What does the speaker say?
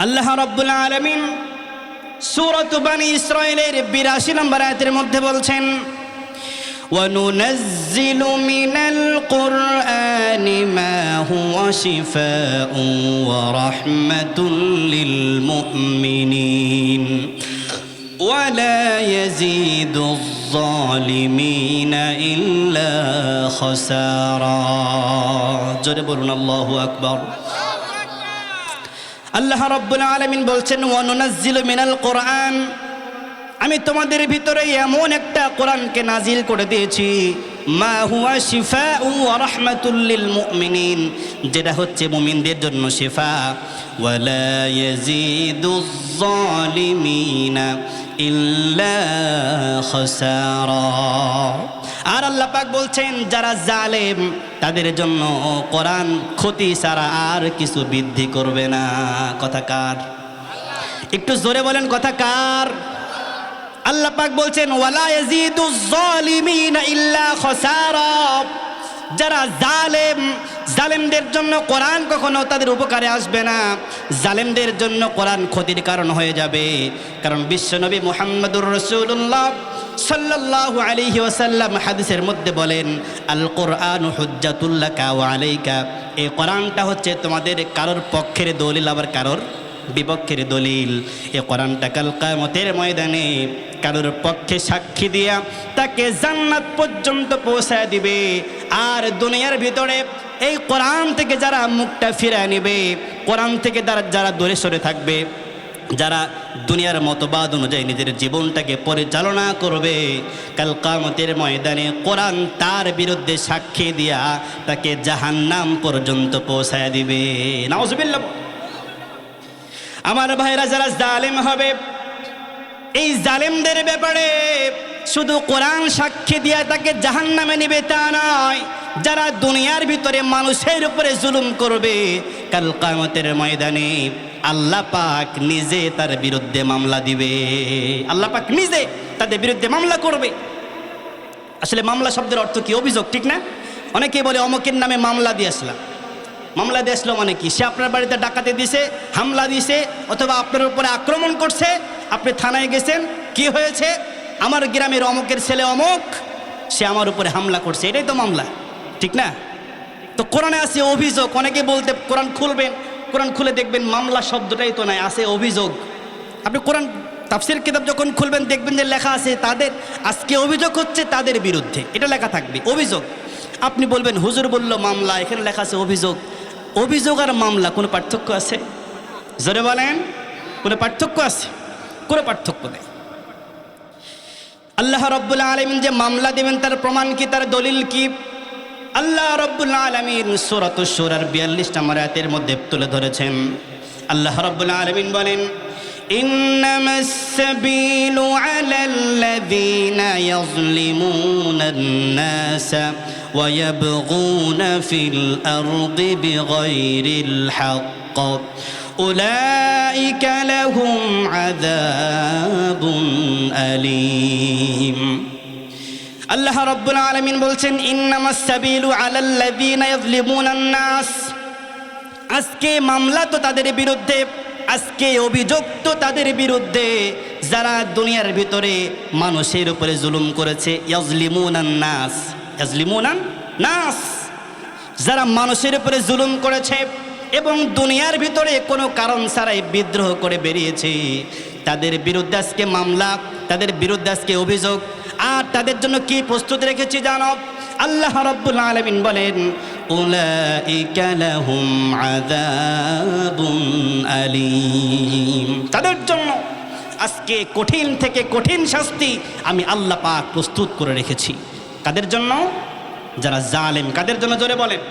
আল্লাহ রব্বুল আলমিন সুরত বানি ইসরায়েলের বিরাশি নম্বর আয়াতের মধ্যে বলছেন وننزل من القرآن ما هو شفاء ورحمة للمؤمنين ولا يزيد الظالمين إلا خسارا جرب الله أكبر আল্লাহ রব্বুল আলমিন বলছেন, ওয়ানুনাজ্জিলু মিনাল কোরআন। আমি তোমাদের ভিতরে এমন একটা কোরআনকে নাজিল করে দিয়েছি, মা হুয়া শিফা ও রহমাতুল্লিল মুমিনিন। যেটা হচ্ছে মুমিনদের জন্য শিফা। ওয়ালা ইয়াজিদুজ জালিমিনা ইল্লা খাসারা। আর আল্লাহ পাক বলছেন, যারা জালেম, তাদের জন্য কোরআন ক্ষতি ছাড়া আর কিছু বৃদ্ধি করবে না। কথা কার? একটু জোরে বলেন, কথা কার? আল্লাহ পাক বলছেন, ওয়ালা ইয়াজিদুজ জালিমিনা ইল্লা খাসারা। যারা জালেম, জালেমদের জন্য কোরআন কখনো তাদের উপকারে আসবে না। জালেমদের জন্য কোরআন ক্ষতির কারণ হয়ে যাবে। কারণ বিশ্বনবী মোহাম্মদুর রসুল্লাহ সাল্লাল্লাহু আলাইহি ওয়াসাল্লাম হাদিসের মধ্যে বলেন আল কোরআন হুজ্জাতুল্লাহ কা ওয়া আলাইকা। এই কোরআনটা হচ্ছে তোমাদের কারোর পক্ষের দলিল, আবার কারোর বিপক্ষের দলিল। এ কোরআনটা কাল কামতের ময়দানে কারোর পক্ষে সাক্ষী দিয়া তাকে জান্নাত পর্যন্ত পৌঁছায় দিবে। আর দুনিয়ার ভিতরে এই কোরআন থেকে যারা মুখটা ফিরে নেবে, কোরআন থেকে তারা যারা দূরে সরে থাকবে, যারা দুনিয়ার মতবাদ অনুযায়ী নিজের জীবনটাকে পরিচালনা করবে, কাল কামতের ময়দানে কোরআন তার বিরুদ্ধে সাক্ষী দিয়া তাকে জাহান্নাম পর্যন্ত পৌঁছায় দিবে। নাউজুবিল্লাহ। আমার ভাইরা যারা জালেম হবে, এই জালেমদের ব্যাপারে শুধু কোরআন সাক্ষী দিয়া তাকে জাহান নামে নিবে তা নয়, যারা দুনিয়ার ভিতরে মানুষের উপরে জুলুম করবে, কাল কামতের ময়দানে আল্লাহ পাক নিজে তার বিরুদ্ধে মামলা দিবে। আল্লাহ পাক নিজে তাদের বিরুদ্ধে মামলা করবে। আসলে মামলা শব্দের অর্থ কি? অভিযোগ, ঠিক না? অনেকে বলে অমকের নামে মামলা দিয়ে আসলাম মামলা দিয়ে আসলো মানে কি? সে আপনার বাড়িতে ডাকাতে দিছে, হামলা দিছে, অথবা আপনার উপরে আক্রমণ করছে, আপনি থানায় গেছেন, কি হয়েছে? আমার গ্রামের অমুকের ছেলে অমক, সে আমার উপরে হামলা করছে, এটাই তো মামলা, ঠিক না? তো কোরআনে আছে অভিযোগ, অনেকে বলতে কোরআন খুলবেন, কোরআন খুলে দেখবেন মামলা শব্দটাই তো নাই, আছে অভিযোগ। আপনি কোরআন তাফসির কিতাব যখন খুলবেন, দেখবেন যে লেখা আছে তাদের, আজকে অভিযোগ হচ্ছে তাদের বিরুদ্ধে, এটা লেখা থাকবে, অভিযোগ। আপনি বলবেন, হুজুর বলল মামলা, এখানে লেখা আছে অভিযোগ অভিযোগ আর মামলা কোনো পার্থক্য আছে জোরে বলেন কোনো পার্থক্য আছে কোনো পার্থক্য নেই আল্লাহ রব্বুল আলমিন যে মামলা দেবেন তার প্রমাণ কি তার দলিল কি আল্লাহ রব্বুল আলমিন সুরত সুরার বিয়াল্লিশ নম্বর আয়াতের মধ্যে তুলে ধরেছেন আল্লাহ রব্বুল আলমিন বলেন إنما السبيل على الذين يظلمون الناس ويبغون في الأرض بغير الحق أولئك لهم عذاب أليم আল্লাহ রব্বুল আলমিন বলছেন ইন্নামাস সাবিলু আলাল্লাযীনা ইয়াযলিমুনান নাস আজকে মামলা তো তাদের বিরুদ্ধে আজকে অভিযোগ তো তাদের বিরুদ্ধে যারা দুনিয়ার ভিতরে মানুষের উপরে জুলুম করেছে ইয়াজলিমুনান নাস ইয়াজলিমুনান নাস। যারা মানুষের উপরে জুলুম করেছে এবং দুনিয়ার ভিতরে কোনো কারণ ছাড়াই বিদ্রোহ করে বেরিয়েছে, তাদের বিরুদ্ধে আজকে মামলা, তাদের বিরুদ্ধে আজকে অভিযোগ। আর তাদের জন্য কি প্রস্তুত রেখেছি জানো? আল্লাহ রব্বুল আলমিন বলেন তাদের জন্য আজকে কঠিন থেকে কঠিন শাস্তি আমি আল্লাহ পাক প্রস্তুত করে রেখেছি। কাদের জন্য? যারা জালেম কাদের জন্য জোরে বলেন?